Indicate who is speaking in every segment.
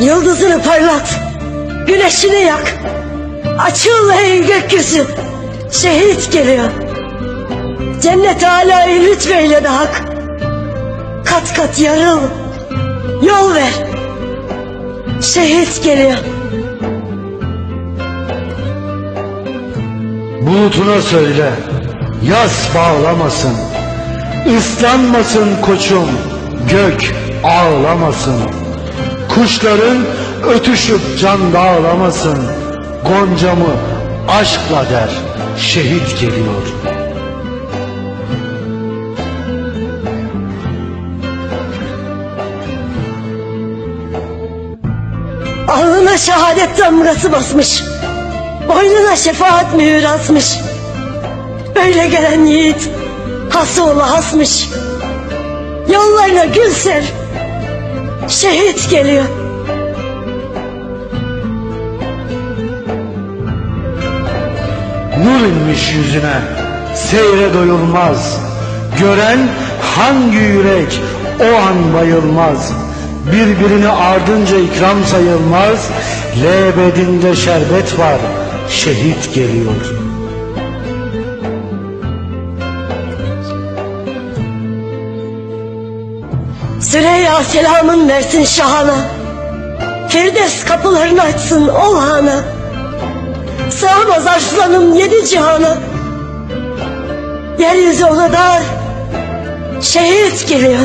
Speaker 1: Yıldızını parlat. Güneşini yak. Açıl ey gökyüzü. Şehit geliyor. Cennet alâyı lütfeyle de hak. Kat kat yarıl. Yol ver. Şehit geliyor.
Speaker 2: Bulutuna söyle, yaz bağlamasın. Islanmasın koçum, gök ağlamasın. Kuşların ötüşüp can dağlamasın. Goncamı aşkla der, şehit geliyor.
Speaker 1: Alnına şehadet damgası basmış. Boynuna şefaat mühür asmış. Böyle gelen yiğit hası oğlu hasmış. Yollarına gül ser. Şehit geliyor.
Speaker 2: Nur inmiş yüzüne, seyre doyulmaz. Gören hangi yürek o an bayılmaz. Birbirini ardınca ikram sayılmaz. Lebedinde şerbet var, şehit geliyor.
Speaker 1: Süreyya selamın versin şahana. Firdevs kapılarını açsın ol hana. Sığamaz arslanım yedi cihana. Yeryüzü ona dar. Şehit geliyor.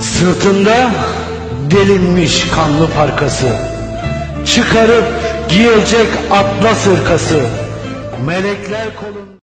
Speaker 2: Sırtında delinmiş kanlı parkası. Çıkarıp giyecek atlas ırkası. Melekler kolunda.